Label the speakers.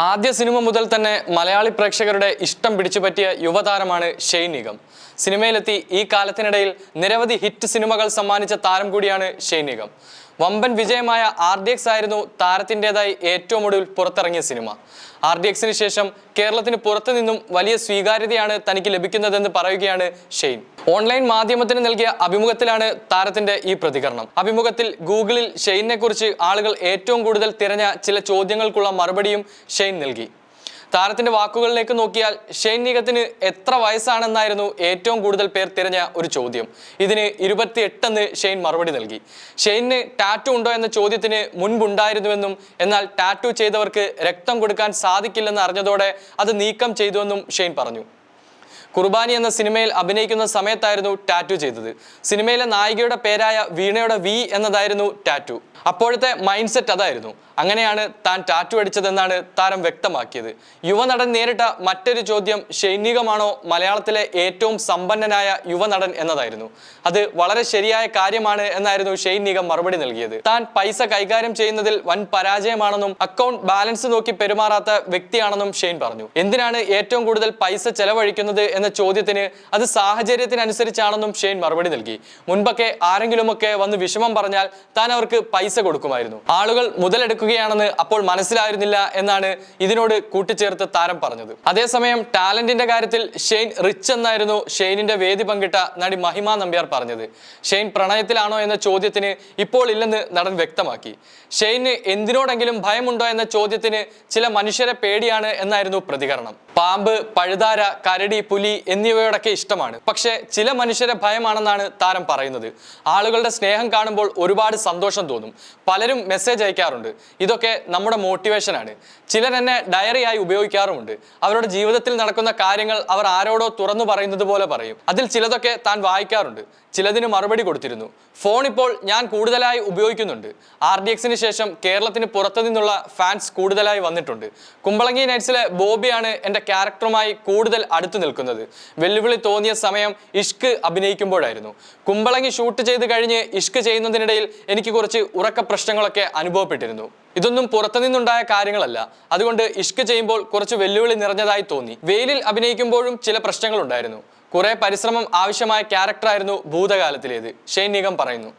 Speaker 1: ആദ്യ സിനിമ മുതൽ തന്നെ മലയാളി പ്രേക്ഷകരുടെ ഇഷ്ടം പിടിച്ചുപറ്റിയ യുവതാരമാണ് ഷെയ്ൻ നിഗം. സിനിമയിലെത്തി ഈ കാലത്തിനിടയിൽ നിരവധി ഹിറ്റ് സിനിമകൾ സമ്മാനിച്ച താരം കൂടിയാണ് ഷെയ്ൻ നിഗം. വമ്പൻ വിജയമായ ആർ ഡി എക്സ് ആയിരുന്നു താരത്തിന്റെതായി ഏറ്റവും ഒടുവിൽ പുറത്തിറങ്ങിയ സിനിമ. ആർ ഡി എക്സിന് ശേഷം കേരളത്തിന് പുറത്തു നിന്നും വലിയ സ്വീകാര്യതയാണ് തനിക്ക് ലഭിക്കുന്നതെന്ന് പറയുകയാണ് ഷെയ്ൻ. ഓൺലൈൻ മാധ്യമത്തിന് നൽകിയ അഭിമുഖത്തിലാണ് താരത്തിന്റെ ഈ പ്രതികരണം. അഭിമുഖത്തിൽ ഗൂഗിളിൽ ഷെയ്നെ കുറിച്ച് ആളുകൾ ഏറ്റവും കൂടുതൽ തിരഞ്ഞ ചില ചോദ്യങ്ങൾക്കുള്ള മറുപടിയും ഷെയ്ൻ നൽകി. താരത്തിന്റെ വാക്കുകളിലേക്ക് നോക്കിയാൽ ഷെയ്ൻ നിഗത്തിന് എത്ര വയസ്സാണെന്നായിരുന്നു ഏറ്റവും കൂടുതൽ പേർ തിരഞ്ഞ ഒരു ചോദ്യം. ഇതിന് ഇരുപത്തിയെട്ടെന്ന് ഷെയ്ൻ മറുപടി നൽകി. ഷെയ്നിന് ടാറ്റു ഉണ്ടോ എന്ന ചോദ്യത്തിന് മുൻപുണ്ടായിരുന്നുവെന്നും എന്നാൽ ടാറ്റു ചെയ്തവർക്ക് രക്തം കൊടുക്കാൻ സാധിക്കില്ലെന്ന് അറിഞ്ഞതോടെ അത് നീക്കം ചെയ്തുവെന്നും ഷെയ്ൻ പറഞ്ഞു. കുർബാനി എന്ന സിനിമയിൽ അഭിനയിക്കുന്ന സമയത്തായിരുന്നു ടാറ്റു ചെയ്തത്. സിനിമയിലെ നായികയുടെ പേരായ വീണയുടെ വി എന്നതായിരുന്നു ടാറ്റു. അപ്പോഴത്തെ മൈൻഡ് സെറ്റ് അതായിരുന്നു. അങ്ങനെയാണ് താൻ ടാറ്റു അടിച്ചതെന്നാണ് താരം വ്യക്തമാക്കിയത്. യുവനടൻ നേരിട്ട മറ്റൊരു ചോദ്യം ശൈനികമാണോ മലയാളത്തിലെ ഏറ്റവും സമ്പന്നനായ യുവനടൻ എന്നതായിരുന്നു. അത് വളരെ ശരിയായ കാര്യമാണ് എന്നായിരുന്നു ഷെയ്ൻ മറുപടി നൽകിയത്. താൻ പൈസ കൈകാര്യം ചെയ്യുന്നതിൽ വൻ പരാജയമാണെന്നും അക്കൗണ്ട് ബാലൻസ് നോക്കി പെരുമാറാത്ത വ്യക്തിയാണെന്നും ഷെയ്ൻ പറഞ്ഞു. എന്തിനാണ് ഏറ്റവും കൂടുതൽ പൈസ ചെലവഴിക്കുന്നത് എന്ന ചോദ്യത്തിന് അത് സാഹചര്യത്തിനനുസരിച്ചാണെന്നും ഷെയ്ൻ മറുപടി നൽകി. മുൻപൊക്കെ ആരെങ്കിലുമൊക്കെ വന്ന് വിഷമം പറഞ്ഞാൽ താൻ അവർക്ക് പൈസ കൊടുക്കുമായിരുന്നു. ആളുകൾ മുതലെടുക്കുകയാണെന്ന് അപ്പോൾ മനസ്സിലായിരുന്നില്ല എന്നാണ് ഇതിനോട് കൂട്ടിച്ചേർത്ത് താരം പറഞ്ഞത്. അതേസമയം ടാലന്റിന്റെ കാര്യത്തിൽ ഷെയ്ൻ റിച്ച് എന്നായിരുന്നു ഷെയ്നിന്റെ വേദി പങ്കിട്ട നടി മഹിമ നമ്പ്യാർ പറഞ്ഞത്. ഷെയ്ൻ പ്രണയത്തിലാണോ എന്ന ചോദ്യത്തിന് ഇപ്പോൾ ഇല്ലെന്ന് നടൻ വ്യക്തമാക്കി. ഷെയ്ന് എന്തിനോടെങ്കിലും ഭയമുണ്ടോ എന്ന ചോദ്യത്തിന് ചില മനുഷ്യരെ പേടിയാണ് എന്നായിരുന്നു പ്രതികരണം. പാമ്പ് പഴുതാര കരടി പുലി എന്നിവയോടൊക്കെ ഇഷ്ടമാണ്. പക്ഷേ ചില മനുഷ്യരെ ഭയമാണെന്നാണ് താരം പറയുന്നത്. ആളുകളുടെ സ്നേഹം കാണുമ്പോൾ ഒരുപാട് സന്തോഷം തോന്നും. പലരും മെസ്സേജ് അയക്കാറുണ്ട്. ഇതൊക്കെ നമ്മുടെ മോട്ടിവേഷനാണ് ചിലർ എന്നെ ഡയറിയായി ഉപയോഗിക്കാറുമുണ്ട്. അവരുടെ ജീവിതത്തിൽ നടക്കുന്ന കാര്യങ്ങൾ അവർ ആരോടോ തുറന്നു പറയുന്നത് പോലെ പറയും. അതിൽ ചിലതൊക്കെ താൻ വായിക്കാറുണ്ട്. ചിലതിന് മറുപടി കൊടുത്തിരുന്നു. ഫോൺ ഇപ്പോൾ ഞാൻ കൂടുതലായി ഉപയോഗിക്കുന്നുണ്ട്. ആർ ഡി എക്സിന് ശേഷം കേരളത്തിന് പുറത്തു നിന്നുള്ള ഫാൻസ് കൂടുതലായി വന്നിട്ടുണ്ട്. കുമ്പളങ്ങി നൈറ്റ്സിലെ ബോബിയാണ് എന്റെ ക്യാരക്ടറുമായി കൂടുതൽ അടുത്തു നിൽക്കുന്നത്. വെല്ലുവിളി തോന്നിയ സമയം ഇഷ്ക് അഭിനയിക്കുമ്പോഴായിരുന്നു. കുമ്പളങ്ങി ഷൂട്ട് ചെയ്ത് കഴിഞ്ഞ് ഇഷ്ക് ചെയ്യുന്നതിനിടയിൽ എനിക്ക് കുറച്ച് ഉറക്ക പ്രശ്നങ്ങളൊക്കെ അനുഭവപ്പെട്ടിരുന്നു. ഇതൊന്നും പുറത്തുനിന്നുണ്ടായ കാര്യങ്ങളല്ല. അതുകൊണ്ട് ഇഷ്ക് ചെയ്യുമ്പോൾ കുറച്ച് വെല്ലുവിളി നിറഞ്ഞതായി തോന്നി. വെയിലിൽ അഭിനയിക്കുമ്പോഴും ചില പ്രശ്നങ്ങളുണ്ടായിരുന്നു. കുറെ പരിശ്രമം ആവശ്യമായ ക്യാരക്ടറായിരുന്നു ഭൂതകാലത്തിലേത്. ഷെയ്ൻ പറയുന്നു.